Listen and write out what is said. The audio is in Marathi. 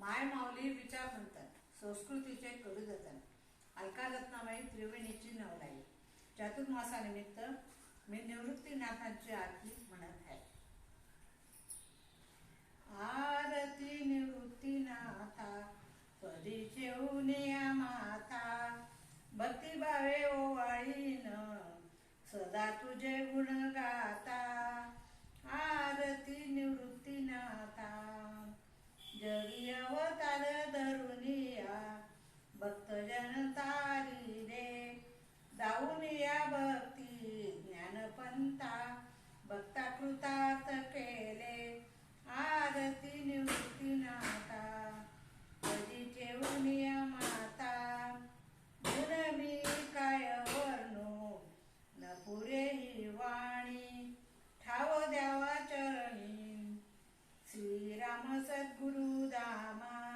माय माऊली विचार म्हणतात संस्कृतीचे करू देतात अलका रत्नाबाई त्रिवेणीची नवराई चातुर्मासानिमित्त मी निवृत्तीनाथांची आरती म्हणत आहे. आरती निवृत्तीनाथा कधी जेवणे या भजन तारी रे. जाऊन या भक्ती ज्ञानपंता भक्ता कृतार्थ केले आरती निवृत्ती नाता कधी ठेवूनिया माता. गुण मी काय वर्णो न पुरे ही वाणी. ठाव द्यावा चरणी. श्रीराम सद्गुरु दामा.